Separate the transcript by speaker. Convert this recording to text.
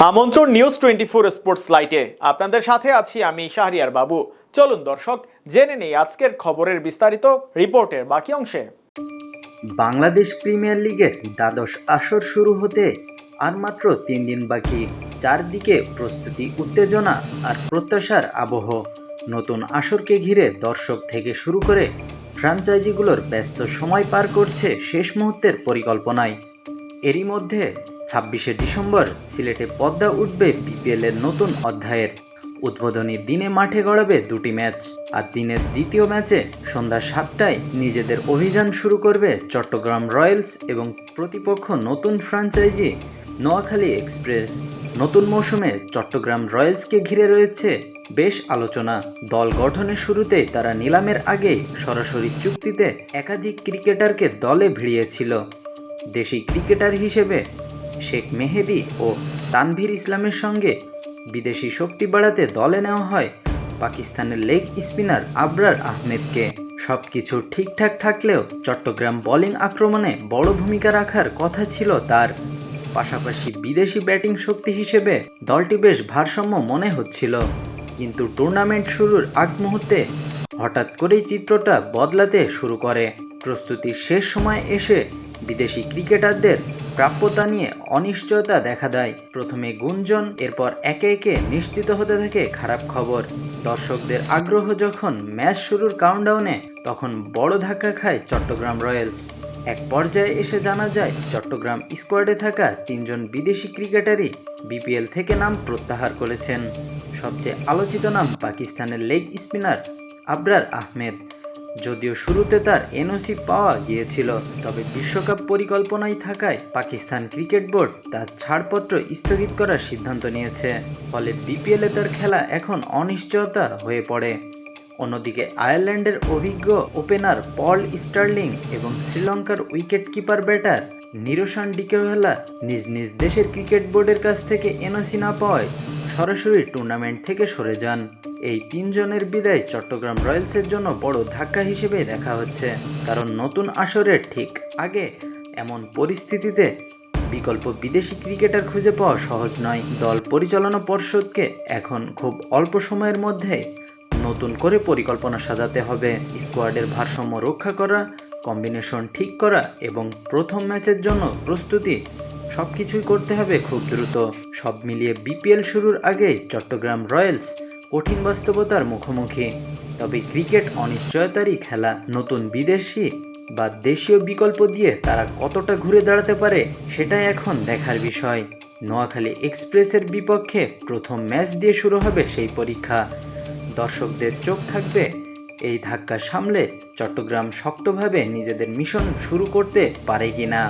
Speaker 1: আমন্ত্রণ news twenty four sports লাইটে আপনাদের সাথে আছি আমি শাহরিয়ার বাবু। চলুন দর্শক, জেনে নেই আজকের খবরের বিস্তারিত রিপোর্টের বাকি অংশে।
Speaker 2: বাংলাদেশ প্রিমিয়ার লিগের দ্বাদশ আসর শুরু হতে আর মাত্র তিন দিন বাকি। চারদিকে প্রস্তুতি, উত্তেজনা আর প্রত্যাশার আবহ। নতুন আসরকে ঘিরে দর্শক থেকে শুরু করে ফ্র্যাঞ্চাইজিগুলোর ব্যস্ত সময় পার করছে শেষ মুহূর্তের পরিকল্পনায়। এরই মধ্যে ছাব্বিশে ডিসেম্বর সিলেটে পদ্মা উঠবে বিপিএলের নতুন অধ্যায়ের। উদ্বোধনী দিনে মাঠে গড়াবে দুটি ম্যাচ, আর দিনের দ্বিতীয় ম্যাচে সন্ধ্যা সাতটায় নিজেদের অভিযান শুরু করবে চট্টগ্রাম রয়্যালস এবং প্রতিপক্ষ নতুন ফ্রাঞ্চাইজি। নোয়াখালী এক্সপ্রেস নতুন মৌসুমে চট্টগ্রাম রয়্যালসকে ঘিরে রয়েছে বেশ আলোচনা। দল গঠনের শুরুতে তারা নিলামের আগেই সরাসরি চুক্তিতে একাধিক ক্রিকেটারকে দলে ভিড়িয়েছিল। দেশি ক্রিকেটার হিসেবে শেখ মেহেদি ও তানভীর ইসলামের সঙ্গে বিদেশি শক্তি বাড়াতে দলে নেওয়া হয় পাকিস্তানের লেগ স্পিনার আবরার আহমেদকে। সব কিছু ঠিকঠাক থাকলেও চট্টগ্রাম বোলিং আক্রমণে বড় ভূমিকা রাখার কথা ছিল তার। পাশাপাশি বিদেশি ব্যাটিং শক্তি হিসেবে দলটি বেশ ভারসাম্য মনে হচ্ছিল। কিন্তু টুর্নামেন্ট শুরুর আগ মুহূর্তে হঠাৎ করেই চিত্রটা বদলাতে শুরু করে। প্রস্তুতির শেষ সময় এসে বিদেশি ক্রিকেটারদের প্রাপ্যতা নিয়ে অনিশ্চয়তা দেখা দেয়। প্রথমে গুঞ্জন, এরপর একে একে নিশ্চিত হতে থাকে খারাপ খবর। দর্শকদের আগ্রহ যখন ম্যাচ শুরুর কাউন্টডাউনে তখন বড় ধাক্কা খায় চট্টগ্রাম রয়্যালস। এক পর্যায়ে এসে জানা যায়, চট্টগ্রাম স্কোয়াডে থাকা তিনজন বিদেশি ক্রিকেটারই বিপিএল থেকে নাম প্রত্যাহার করেছেন। সবচেয়ে আলোচিত নাম পাকিস্তানের লেগ স্পিনার আবরার আহমেদ। যদিও শুরুতে তার এনওসি পাওয়া গিয়েছিল, তবে বিশ্বকাপ পরিকল্পনায় থাকায় পাকিস্তান ক্রিকেট বোর্ড তার ছাড়পত্র স্থগিত করার সিদ্ধান্ত নিয়েছে। ফলে বিপিএলে তার খেলা এখন অনিশ্চয়তা হয়ে পড়ে। অন্যদিকে আয়ারল্যান্ডের অভিজ্ঞ ওপেনার পল স্টার্লিং এবং শ্রীলঙ্কার wicket keeper batter Niroshan Dickwella নিজ নিজ দেশের ক্রিকেট বোর্ডের কাছ থেকে এনওসি না পাওয়ায় সরাসরি টুর্নামেন্ট থেকে সরে যান। এই তিনজনের বিদায় চট্টগ্রাম রয়্যালসের জন্য বড় ধাক্কা হিসেবে দেখা হচ্ছে। কারণ নতুন আসরের ঠিক আগে এমন পরিস্থিতিতে বিকল্প বিদেশি ক্রিকেটার খুঁজে পাওয়া সহজ নয়। দল পরিচালনা পর্ষদকে এখন খুব অল্প সময়ের মধ্যে নতুন করে পরিকল্পনা সাজাতে হবে। স্কোয়াডের ভারসাম্য রক্ষা করা, কম্বিনেশন ঠিক করা এবং প্রথম ম্যাচের জন্য প্রস্তুতি সব কিছুই করতে হবে খুব দ্রুত। সব মিলিয়ে বিপিএল শুরুর আগেই চট্টগ্রাম রয়্যালস কঠিন বাস্তবতার মুখোমুখি। তবে ক্রিকেট অনিশ্চয়তারই খেলা। নতুন বিদেশি বা দেশীয় বিকল্প দিয়ে তারা কতটা ঘুরে দাঁড়াতে পারে, সেটাই এখন দেখার বিষয়। নোয়াখালী এক্সপ্রেসের বিপক্ষে প্রথম ম্যাচ দিয়ে শুরু হবে সেই পরীক্ষা। দর্শকদের চোখ থাকবে এই ধাক্কা সামলে চট্টগ্রাম শক্তভাবে নিজেদের মিশন শুরু করতে পারে কিনা।